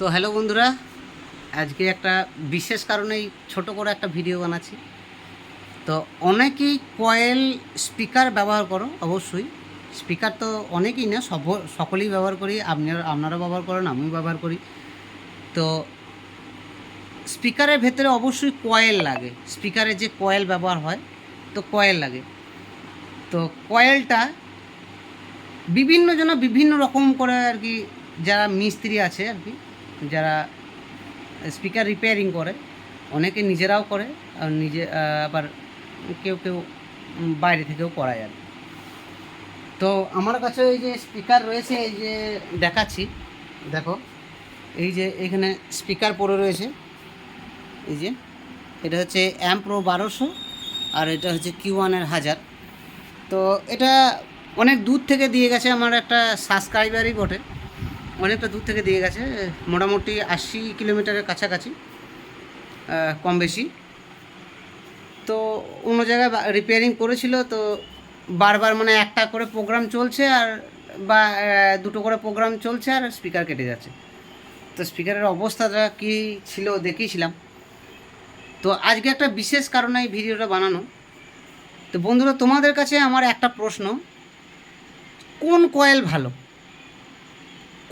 তো হ্যালো বন্ধুরা, আজকে একটা বিশেষ কারণেই ছোট করে একটা ভিডিও বানাচ্ছি। তো অনেকেই কয়েল স্পিকার ব্যবহার করো, অবশ্যই। স্পিকার তো অনেকেই না, সব, সকলেই ব্যবহার করি, আপনারা আপনারা ব্যবহার করেন, আমিও ব্যবহার করি। তো স্পিকারের ভেতরে অবশ্যই কয়েল লাগে, স্পিকারে যে কয়েল ব্যবহার হয়, তো কয়েল লাগে। তো কয়েলটা বিভিন্ন জন বিভিন্ন রকম করে আর কি, যারা মিস্ত্রি আছে আর কি যারা স্পিকার রিপেয়ারিং করে, অনেকে নিজেরাও করে, আর নিজে আবার কেউ কেউ বাইরে থেকেও করায় আর। তো আমার কাছে এই যে স্পিকার রয়েছে, এই যে দেখাচ্ছি, দেখো, এই যে এখানে স্পিকার পড়ে রয়েছে, এই যে, এটা হচ্ছে অ্যাম্প্রো বারোশো, আর এটা হচ্ছে কিউ ওয়ানের হাজার তো এটা অনেক দূর থেকে দিয়ে গেছে, আমার একটা সাবস্ক্রাইবারই বটে অনেকটা দূর থেকে দিয়ে গেছে, মোটামুটি আশি কিলোমিটারের কাছাকাছি কম বেশি। তো অন্য জায়গায় রিপেয়ারিং করেছিল, তো বারবার মানে একটা করে প্রোগ্রাম চলছে আর বা দুটো করে প্রোগ্রাম চলছে আর স্পিকার কেটে যাচ্ছে। তো স্পিকারের অবস্থাটা কী ছিল দেখিয়েছিলাম। তো আজকে একটা বিশেষ কারণে এই ভিডিওটা বানানো। তো বন্ধুরা, তোমাদের কাছে আমার একটা প্রশ্ন। কোন কয়েল ভালো?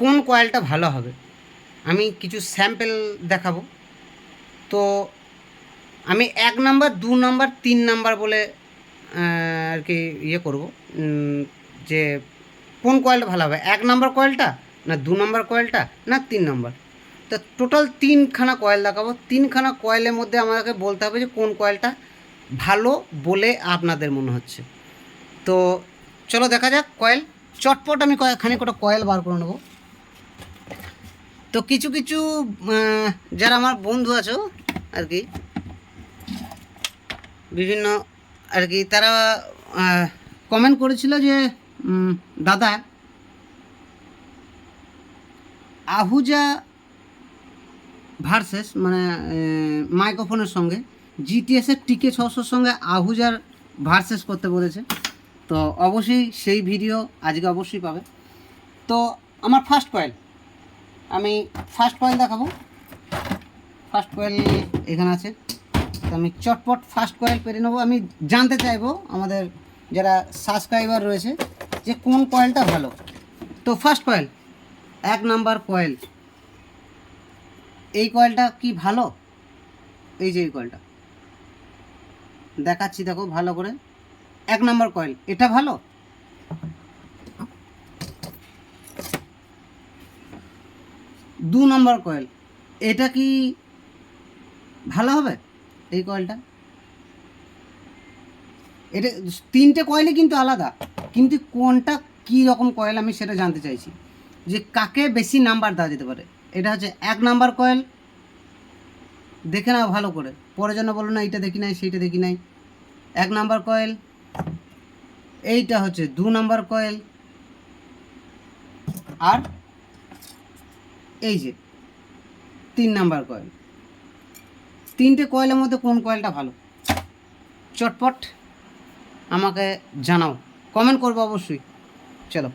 কোন কয়েলটা ভালো হবে? আমি কিছু স্যাম্পেল দেখাবো। তো আমি এক নাম্বার, দু নাম্বার, তিন নাম্বার বলে আর কি ইয়ে করব যে কোন কয়েলটা ভালো হবে? এক নাম্বার কয়েলটা না দু নাম্বার কয়েলটা না তিন নাম্বার? তো টোটাল তিনখানা কয়েল দেখাবো। তিনখানা কয়েলের মধ্যে আমাকে বলতে হবে যে কোন কয়েলটা ভালো বলে আপনাদের মনে হচ্ছে। তো চলো দেখা যাক কয়েল। চটপট আমি কয়েকখানি কটা কয়েল বার করে নেব। তো কিছু কিছু যারা আমার বন্ধু আছো, আর কি, বিভিন্ন, আর কি, তারা কমেন্ট করেছিল যে দাদা, আহুজা ভার্সেস মানে মাইক্রোফোনের সঙ্গে জিটিএসের টিকে ছশোর সঙ্গে আহুজার ভার্সেস করতে বলেছে। তো অবশ্যই সেই ভিডিও আজকে অবশ্যই পাবে। তো আমার ফার্স্ট কয়েল আমি ফার্স্ট কয়েল দেখাবো। ফার্স্ট কয়েল এখানে আছে। তো আমি চটপট ফার্স্ট কয়েল পেরে নেব। আমি জানতে চাইব আমাদের যারা সাবস্ক্রাইবার রয়েছে যে কোন কয়েলটা ভালো। তো ফার্স্ট কয়েল এক নাম্বার কয়েল এই কয়েলটা কি ভালো? এই যে এই কয়েলটা দেখাচ্ছি দেখো ভালো করে। এক নাম্বার কয়েল এটা ভালো? দু নম্বর কয়েল। এটা কি ভালো হবে এই কয়েলটা? এটা তিনটে কয়েলই কিন্তু আলাদা, কিন্তু কোনটা কী রকম কয়েল আমি সেটা জানতে চাইছি। যে কাকে বেশি নাম্বার দেওয়া যেতে পারে? এটা হচ্ছে এক নাম্বার কয়েল। দেখে নাও ভালো করে। পরে যেন বলো না, এইটা দেখি নাই, সেইটা দেখি নাই। এক নাম্বার কয়েল। এইটা হচ্ছে দু নাম্বার কয়েল। আর এই যে, তিন নাম্বার কয়েল তিনটে কয়েলের মধ্যে কোন কয়েলটা ভালো? চটপট আমাকে জানাও। কমেন্ট করব অবশ্যই। চলো।